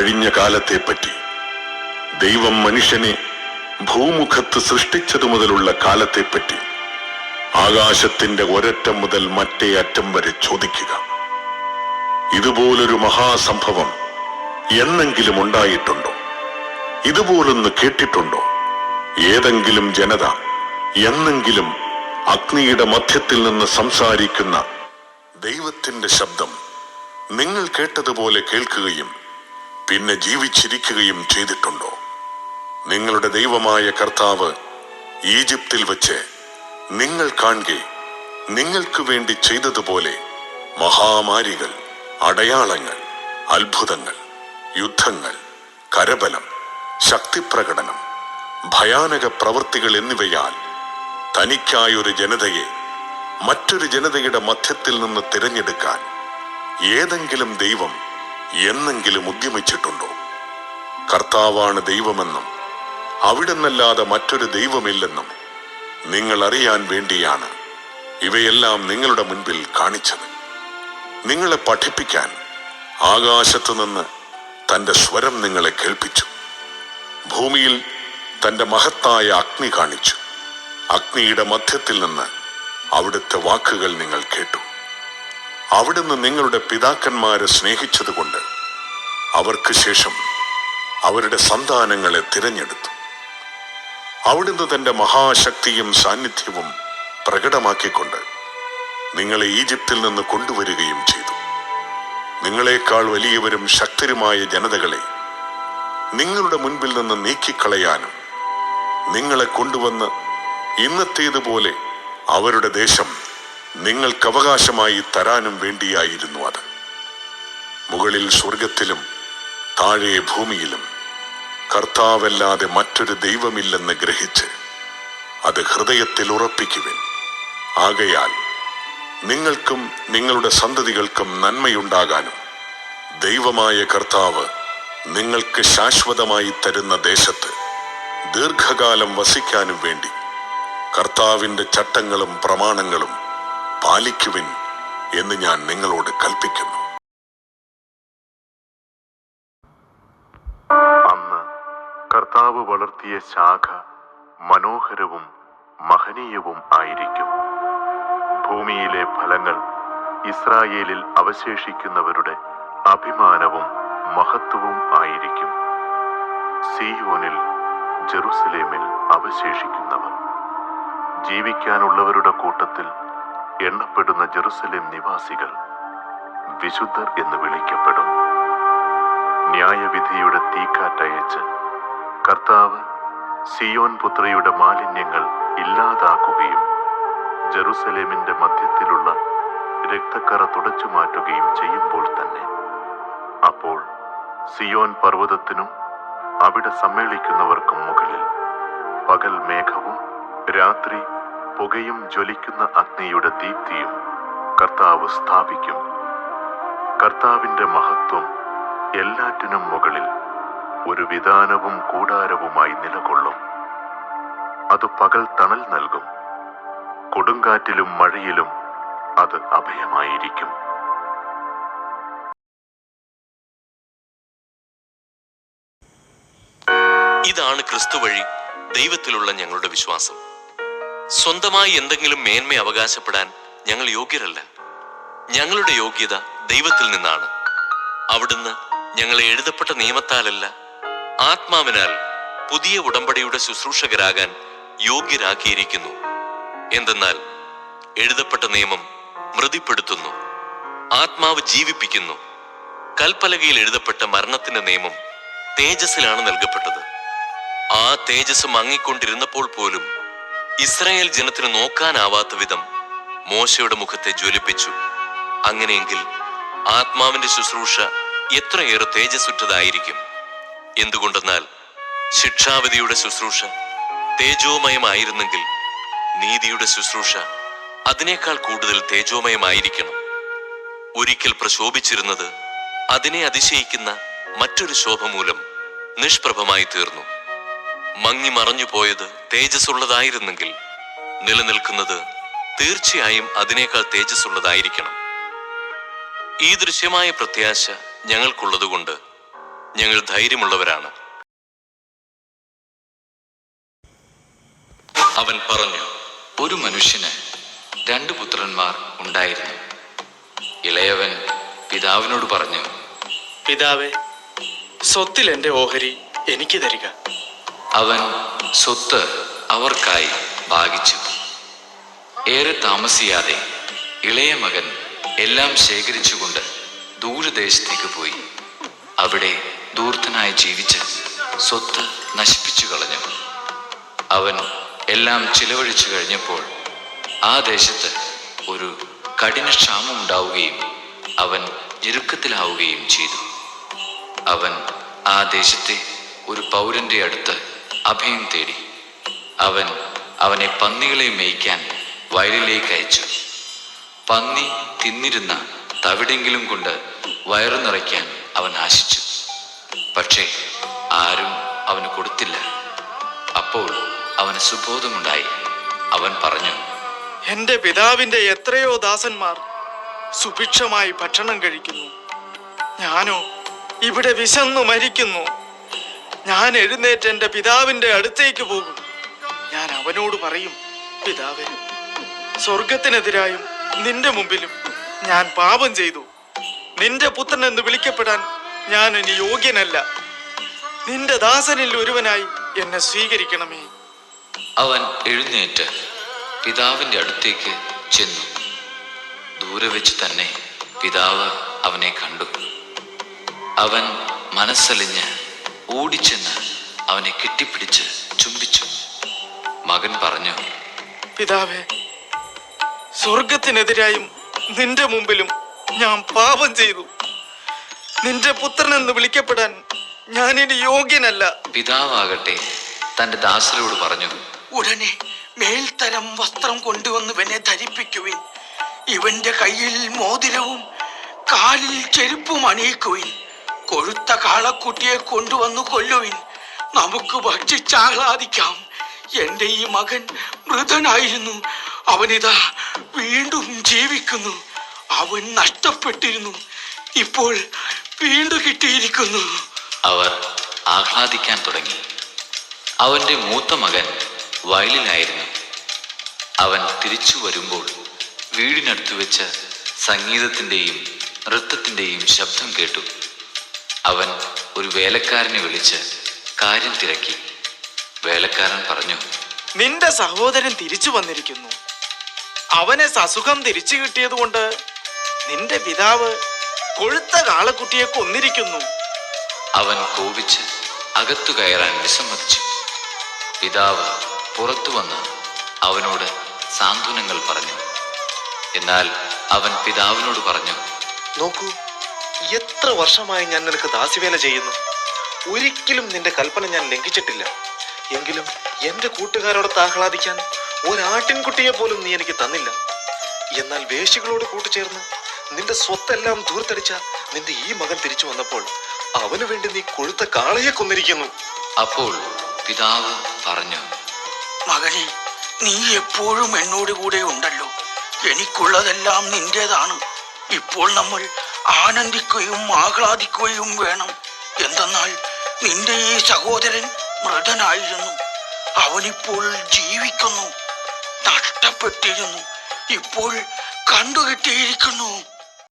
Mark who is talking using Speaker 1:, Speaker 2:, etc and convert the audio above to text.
Speaker 1: കഴിഞ്ഞ കാലത്തെപ്പറ്റി ദൈവം മനുഷ്യനെ ഭൂമുഖത്ത് സൃഷ്ടിച്ചതു മുതലുള്ള കാലത്തെപ്പറ്റി ആകാശത്തിന്റെ ഒരറ്റം മുതൽ മറ്റേ അറ്റം വരെ ചോദിക്കുക. ഇതുപോലൊരു മഹാസംഭവം എന്നെങ്കിലും ഉണ്ടായിട്ടുണ്ടോ? ഇതുപോലൊന്ന് കേട്ടിട്ടുണ്ടോ? ഏതെങ്കിലും ജനത എന്നെങ്കിലും അഗ്നിയുടെ മധ്യത്തിൽ നിന്ന് സംസാരിക്കുന്ന ദൈവത്തിന്റെ ശബ്ദം നിങ്ങൾ കേട്ടതുപോലെ കേൾക്കുകയും പിന്നെ ജീവിച്ചിരിക്കുകയും ചെയ്തിട്ടുണ്ടോ? നിങ്ങളുടെ ദൈവമായ കർത്താവ് ഈജിപ്തിൽ വച്ച് നിങ്ങൾ കാണുക നിങ്ങൾക്ക് വേണ്ടി ചെയ്തതുപോലെ മഹാമാരികൾ അടയാളങ്ങൾ അത്ഭുതങ്ങൾ യുദ്ധങ്ങൾ കരബലം ശക്തിപ്രകടനം ഭയാനക പ്രവൃത്തികൾ എന്നിവയാൽ തനിക്കായൊരു ജനതയെ മറ്റൊരു ജനതയുടെ മധ്യത്തിൽ നിന്ന് തിരഞ്ഞെടുക്കാൻ ഏതെങ്കിലും ദൈവം എന്നെങ്കിലും ഉദ്യമിച്ചിട്ടുണ്ടോ? കർത്താവാണ് ദൈവമെന്നും അവിടുന്നല്ലാതെ മറ്റൊരു ദൈവമില്ലെന്നും നിങ്ങൾ അറിയാൻ വേണ്ടിയാണ് ഇവയെല്ലാം നിങ്ങളുടെ മുൻപിൽ കാണിച്ചത്. നിങ്ങളെ പഠിപ്പിക്കാൻ ആകാശത്തു നിന്ന് തന്റെ സ്വരം നിങ്ങളെ കേൾപ്പിച്ചു. ഭൂമിയിൽ തന്റെ മഹത്തായ അഗ്നി കാണിച്ചു. അഗ്നിയുടെ മധ്യത്തിൽ നിന്ന് അവിടുത്തെ വാക്കുകൾ നിങ്ങൾ കേട്ടു. അവിടുന്ന് നിങ്ങളുടെ പിതാക്കന്മാരെ സ്നേഹിച്ചതുകൊണ്ട് അവർക്ക് ശേഷം അവരുടെ സന്താനങ്ങളെ തിരഞ്ഞെടുത്തു. അവിടുന്ന് തന്റെ മഹാശക്തിയും സാന്നിധ്യവും പ്രകടമാക്കിക്കൊണ്ട് നിങ്ങളെ ഈജിപ്തിൽ നിന്ന് കൊണ്ടുവരികയും ചെയ്തു. നിങ്ങളെക്കാൾ വലിയവരും ശക്തരുമായ ജനതകളെ നിങ്ങളുടെ മുൻപിൽ നിന്ന് നീക്കിക്കളയാനും നിങ്ങളെ കൊണ്ടുവന്ന് ഇന്നത്തേതുപോലെ അവരുടെ ദേശം നിങ്ങൾക്ക് അവകാശമായി തരാനും വേണ്ടിയായിരുന്നു അത്. മുകളിൽ സ്വർഗത്തിലും താഴെ ഭൂമിയിലും. കർത്താവല്ലാതെ മറ്റൊരു ദൈവമില്ലെന്ന് ഗ്രഹിച്ച് അത് ഹൃദയത്തിൽ ഉറപ്പിക്കുവിൻ. ആകയാൽ നിങ്ങൾക്കും നിങ്ങളുടെ സന്തതികൾക്കും നന്മയുണ്ടാകാനും ദൈവമായ കർത്താവ് നിങ്ങൾക്ക് ശാശ്വതമായി തരുന്ന ദേശത്ത് ദീർഘകാലം വസിക്കാനും വേണ്ടി കർത്താവിന്റെ ചട്ടങ്ങളും പ്രമാണങ്ങളും പാലിക്കുവിൻ എന്ന് ഞാൻ നിങ്ങളോട് കൽപ്പിക്കുന്നു.
Speaker 2: അന്ന് കർത്താവ് വളർത്തിയ ശാഖ മനോഹരവും മഹനീയവും ആയിരിക്കും. ഭൂമിയിലെ ഫലങ്ങൾ ഇസ്രായേലിൽ അവശേഷിക്കുന്നവരുടെ അഭിമാനവും മഹത്വവും ആയിരിക്കും. സിയോനിൽ ജെറുസലേമിൽ അവശേഷിക്കുന്നവർ. ജീവിക്കാനുള്ളവരുടെ കൂട്ടത്തിൽ എണ്ണപ്പെടുന്ന ജെറുസലേം നിവാസികൾ വിശുദ്ധർ എന്ന് വിളിക്കപ്പെടും. ന്യായവിധിയുടെ തീക്കാറ്റയച്ച് കർത്താവ് സിയോൻ പുത്രയുടെ മാലിന്യങ്ങൾ ഇല്ലാതാക്കുകയും ജെറുസലേമിന്റെ മധ്യത്തിലുള്ള രക്തക്കറ തുടച്ചു മാറ്റുകയും ചെയ്യുമ്പോൾ തന്നെ. അപ്പോൾ സിയോൻ പർവതത്തിനും അവിടെ സമ്മേളിക്കുന്നവർക്കും മുകളിൽ പകൽ മേഘവും രാത്രി പുകയും ജ്വലിക്കുന്ന അഗ്നിയുടെ ദീപ്തിയും കർത്താവ് സ്ഥാപിക്കും. കർത്താവിന്റെ മഹത്വം എല്ലാറ്റിനും മുകളിൽ ഒരു വിധാനവും കൂടാരവുമായി നിലകൊള്ളും. അത് പകൽ തണൽ നൽകും. കൊടുങ്കാറ്റിലും മഴയിലും അത് അഭയമായിരിക്കും.
Speaker 3: ഇതാണ് ക്രിസ്തു വഴി ദൈവത്തിലുള്ള ഞങ്ങളുടെ വിശ്വാസം. സ്വന്തമായി എന്തെങ്കിലും മേന്മ അവകാശപ്പെടാൻ ഞങ്ങൾ യോഗ്യരല്ല. ഞങ്ങളുടെ യോഗ്യത ദൈവത്തിൽ നിന്നാണ്. അവിടുന്ന് ഞങ്ങളെ എഴുതപ്പെട്ട നിയമത്താലല്ല ആത്മാവിനാൽ പുതിയ ഉടമ്പടിയുടെ ശുശ്രൂഷകരാകാൻ യോഗ്യരാക്കിയിരിക്കുന്നു. എന്തെന്നാൽ എഴുതപ്പെട്ട നിയമം മൃതിപ്പെടുത്തുന്നു ആത്മാവ് ജീവിപ്പിക്കുന്നു. കൽപ്പലകയിൽ എഴുതപ്പെട്ട മരണത്തിന്റെ നിയമം തേജസ്സിലാണ് നൽകപ്പെട്ടത്. ആ തേജസ് മങ്ങിക്കൊണ്ടിരുന്നപ്പോൾ പോലും ഇസ്രായേൽ ജനത്തിന് നോക്കാനാവാത്ത വിധം മോശയുടെ മുഖത്തെ ജ്വലിപ്പിച്ചു. അങ്ങനെയെങ്കിൽ ആത്മാവിന്റെ ശുശ്രൂഷ എത്രയേറെ തേജസ്സുറ്റതായിരിക്കും? എന്തുകൊണ്ടെന്നാൽ ശിക്ഷാവിധിയുടെ ശുശ്രൂഷ തേജോമയമായിരുന്നെങ്കിൽ നീതിയുടെ ശുശ്രൂഷ അതിനേക്കാൾ കൂടുതൽ തേജോമയമായിരിക്കണം. ഒരിക്കൽ പ്രശോഭിച്ചിരുന്നത് അതിനെ അതിശയിക്കുന്ന മറ്റൊരു ശോഭ മൂലം നിഷ്പ്രഭമായി തീർന്നു. മങ്ങി മറഞ്ഞു പോയത് തേജസ്സുള്ളതായിരുന്നെങ്കിൽ നിലനിൽക്കുന്നത് തീർച്ചയായും അതിനേക്കാൾ തേജസ്സുള്ളതായിരിക്കണം. ഈ ദൃശ്യമായ പ്രത്യാശ ഞങ്ങൾക്കുള്ളതുകൊണ്ട് ഞങ്ങൾ ധൈര്യമുള്ളവരാണ്. അവൻ പറഞ്ഞു
Speaker 4: ഒരു മനുഷ്യന് രണ്ട് പുത്രന്മാർ ഉണ്ടായിരുന്നു. ഇളയവൻ പിതാവിനോട് പറഞ്ഞു
Speaker 5: പിതാവേ സ്വത്തിൽ എന്റെ ഓഹരി എനിക്ക് തരിക.
Speaker 4: അവൻ സ്വത്ത് അവർക്കായി ഭാഗിച്ചു. ഏറെ താമസിയാതെ ഇളയ മകൻ എല്ലാം ശേഖരിച്ചുകൊണ്ട് ദൂരദേശത്തേക്ക് പോയി. അവിടെ ദൂർത്തനായി ജീവിച്ച് സ്വത്ത് നശിപ്പിച്ചു കളഞ്ഞു. അവൻ എല്ലാം ചിലവഴിച്ചു കഴിഞ്ഞപ്പോൾ ആ ദേശത്ത് ഒരു കഠിന ക്ഷാമം ഉണ്ടാവുകയും അവൻ ഞെരുക്കത്തിലാവുകയും ചെയ്തു. അവൻ ആ ദേശത്തെ ഒരു പൗരന്റെ അടുത്ത് അഭയം തേടി അവൻ അവനെ പന്നികളെ മേയ്ക്കാൻ വയലിലേക്ക് അയച്ചു. പന്നി തിന്നിരുന്ന തവിടെങ്കിലും കൊണ്ട് വയറു നിറയ്ക്കാൻ അവൻ ആശിച്ചു. പക്ഷേ ആരും അവന് കൊടുത്തില്ല. അപ്പോൾ അവന് സുബോധമുണ്ടായി. അവൻ പറഞ്ഞു
Speaker 5: എന്റെ പിതാവിന്റെ എത്രയോ ദാസന്മാർ സുഭിക്ഷമായി ഭക്ഷണം കഴിക്കുന്നു. ഞാനോ ഇവിടെ വിശന്നു മരിക്കുന്നു. ഞാൻ എഴുന്നേറ്റ് എന്റെ പിതാവിന്റെ അടുത്തേക്ക് പോകും. ഞാൻ അവനോട് പറയും പിതാവേ സ്വർഗത്തിനെതിരായും നിന്റെ മുമ്പിലും ഞാൻ പാപം ചെയ്തു. നിന്റെ പുത്രൻ എന്ന് വിളിക്കപ്പെടാൻ ഞാൻ ഇനി യോഗ്യനല്ല. നിന്റെ ദാസനിൽ ഒരുവനായി എന്നെ സ്വീകരിക്കണമേ.
Speaker 4: അവൻ എഴുന്നേറ്റ് പിതാവിന്റെ അടുത്തേക്ക് ചെന്നു. ദൂരെ വെച്ച് തന്നെ പിതാവ് അവനെ കണ്ടു. അവൻ മനസ്സലിഞ്ഞ് ഓടിച്ചെന്ന് അവനെ കെട്ടിപ്പിടിച്ച് ചുംബിച്ചു. മകൻ പറഞ്ഞു
Speaker 5: പിതാവേ സ്വർഗത്തിനെതിരായും നിന്റെ മുമ്പിലും ഞാൻ പാപം ചെയ്തു. നിന്റെ പുത്രൻ എന്ന് വിളിക്കപ്പെടാൻ ഞാൻ ഇനി യോഗ്യനല്ല.
Speaker 4: പിതാവാകട്ടെ തന്റെ ദാസരോട് പറഞ്ഞു
Speaker 6: ഉടനെ മേൽത്തരം വസ്ത്രം കൊണ്ടുവന്ന് ഇവനെ ധരിപ്പിക്കുവിൻ. ഇവന്റെ കയ്യിൽ മോതിരവും കാലിൽ ചെരുപ്പും അണിയിക്കുവിൻ. കൊഴുത്ത കാളക്കുട്ടിയെ കൊണ്ടുവന്നു കൊല്ലുവിൻ. നമുക്ക് ഭക്ഷിച്ചാഹ്ലാദിക്കാം. എന്റെ ഈ മകൻ മൃതനായിരുന്നു. അവനിതാ വീണ്ടും ജീവിക്കുന്നു. അവൻ നഷ്ടപ്പെട്ടിരുന്നു. ഇപ്പോൾ വീണ്ടും കിട്ടിയിരിക്കുന്നു.
Speaker 4: അവർ ആഹ്ലാദിക്കാൻ തുടങ്ങി. അവന്റെ മൂത്ത മകൻ വയലിലായിരുന്നു. അവൻ തിരിച്ചു വരുമ്പോൾ വീടിനടുത്ത് വെച്ച് സംഗീതത്തിന്റെയും നൃത്തത്തിന്റെയും ശബ്ദം കേട്ടു. അവൻ ഒരു വേലക്കാരനെ വിളിച്ച് കാര്യം തിരക്കി. വേലക്കാരൻ പറഞ്ഞു
Speaker 5: നിന്റെ സഹോദരൻ തിരിച്ചു വന്നിരിക്കുന്നു. അവനെ സസുഖം തിരിച്ചു കിട്ടിയതുകൊണ്ട് നിന്റെ പിതാവ് കൊഴുത്ത കാളക്കുട്ടിയെ കൊന്നിരിക്കുന്നു.
Speaker 4: അവൻ കോപിച്ച് അകത്തു കയറാൻ വിസമ്മതിച്ചു. പിതാവ് പുറത്തു വന്ന് അവനോട് സാന്ത്വനങ്ങൾ പറഞ്ഞു. എന്നാൽ അവൻ പിതാവിനോട് പറഞ്ഞു
Speaker 7: നോക്കൂ എത്ര വർഷമായി ഞാൻ നിനക്ക് ദാസിവേല ചെയ്യുന്നു? ഒരിക്കലും നിന്റെ കൽപ്പന ഞാൻ ലംഘിച്ചിട്ടില്ല. എങ്കിലും എന്റെ കൂട്ടുകാരോടൊത്ത് ആഹ്ലാദിക്കാൻ ഒരാട്ടിൻകുട്ടിയെ പോലും നീ എനിക്ക് തന്നില്ല. എന്നാൽ വേശികളോട് കൂട്ടുചേർന്ന് നിന്റെ സ്വത്തെല്ലാം ദൂർത്തടിച്ച നിന്റെ ഈ മകൻ തിരിച്ചു വന്നപ്പോൾ അവനു വേണ്ടി നീ കൊഴുത്ത കാളയെ കൊന്നിരിക്കുന്നു.
Speaker 4: അപ്പോൾ പിതാവ് പറഞ്ഞു
Speaker 6: മകനെ നീ എപ്പോഴും എന്നോട് കൂടെ ഉണ്ടല്ലോ. എനിക്കുള്ളതെല്ലാം നിന്റേതാണ്. ഇപ്പോൾ നമ്മൾ ആനന്ദിക്കുകയും ആഹ്ലാദിക്കുകയും വേണം. എന്തെന്നാൽ നിന്റെ ഈ സഹോദരൻ മൃതനായിരുന്നു. അവനിപ്പോൾ ജീവിക്കുന്നു നഷ്ടപ്പെട്ടിരുന്നു. ഇപ്പോൾ കണ്ടുകിട്ടിയിരിക്കുന്നു.